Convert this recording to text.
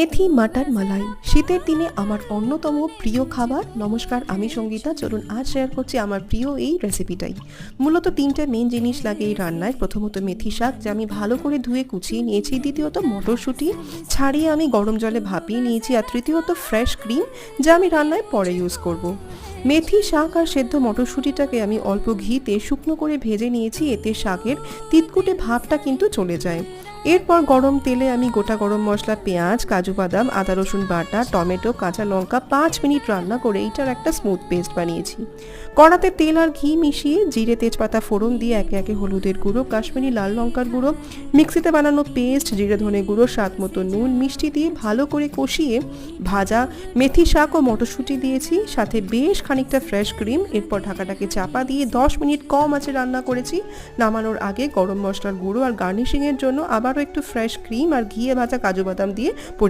মেথি মাটার মালাই। শীতের দিনে আমার অন্যতম প্রিয় খাবার। নমস্কার, আমি সঙ্গীতা। চলুন আজ শেয়ার করছি আমার প্রিয় এই রেসিপিটাই মূলত তিনটা মেন জিনিস লাগে এই রান্নায়। প্রথমত মেথি শাক, যা আমি ভালো করে ধুয়ে কুচিয়ে নিয়েছি। দ্বিতীয়ত মটরশুঁটি। ছাড়িয়ে আমি গরম জলে ভাপিয়ে নিয়েছি। আর তৃতীয়ত ফ্রেশ ক্রিম যা আমি রান্নায় পরে ইউজ করব। মেথি, শাক আর সেদ্ধ মটরশুঁটিটাকে আমি অল্প ঘিতে শুকনো করে ভেজে নিয়েছি। এতে শাকের তিতকুটে ভাবটা কিন্তু চলে যায়। এরপর গরম তেলে আমি গোটা গরম মশলা, পেঁয়াজ, কাজু বাদাম, আদা রসুন বাটা, টমেটো, কাঁচা লঙ্কা পাঁচ মিনিট রান্না করে এইটার একটা স্মুথ পেস্ট বানিয়েছি। কড়াতে তেল আর ঘি মিশিয়ে জিরে, তেজপাতা, ফোড়ন দিয়ে একে একে হলুদের গুঁড়ো, কাশ্মীরি লাল লঙ্কার গুঁড়ো, মিক্সিতে বানানো পেস্ট, জিরে ধনে গুঁড়ো, স্বাদ মতো নুন, মিষ্টি দিয়ে ভালো করে কষিয়ে ভাজা মেথি শাক ও মটরশুঁটি দিয়েছি। সাথে বেশ খানিকটা ফ্রেশ ক্রিম এরপর ঢাকাটাকে চাপা দিয়ে দশ মিনিট কম আছে রান্না করেছি। নামানোর আগে গরম মশলার গুঁড়ো আর গার্নিশিংয়ের জন্য আবারও একটু ফ্রেশ ক্রিম আর ঘিয়ে ভাজা কাজু বাদাম দিয়ে